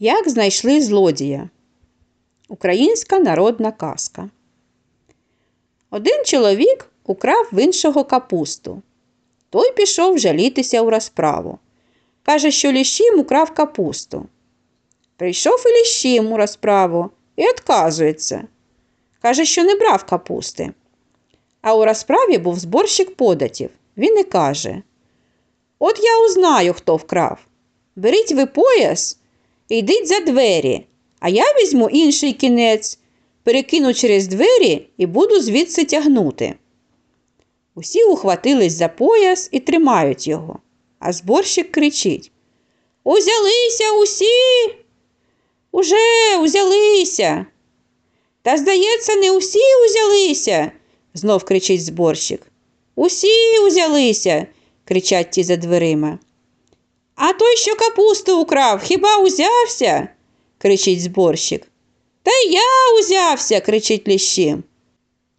Як знайшли злодія? Українська народна казка. Один чоловік украв в іншого капусту. Той пішов жалітися у розправу. Каже, що Ліщим украв капусту. Прийшов і Ліщим у розправу і відказується. Каже, що не брав капусти. А у розправі був зборщик податів. Він і каже: От я узнаю, хто вкрав. Беріть ви пояс йдіть за двері, а я візьму інший кінець, перекину через двері і буду звідси тягнути. Усі ухватились за пояс і тримають його, а зборщик кричить Узялися усі. Уже узялися. Та, здається, не усі узялися, знов кричить зборщик. Усі узялися, кричать ті за дверима. Що капусту украв, хіба узявся? кричить зборщик. Та я узявся, кричить Ліщим.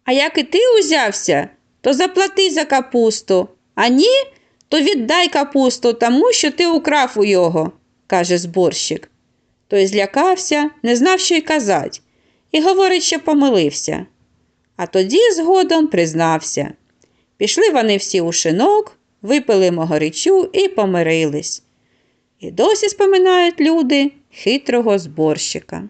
А як і ти узявся, то заплати за капусту, а ні, то віддай капусту тому, що ти украв у його, каже зборщик. Той злякався, не знав, що й казать, і говорить, що помилився. А тоді згодом признався. Пішли вони всі у шинок, випили могоричу і помирились. І досі споминають люди хитрого зборщика.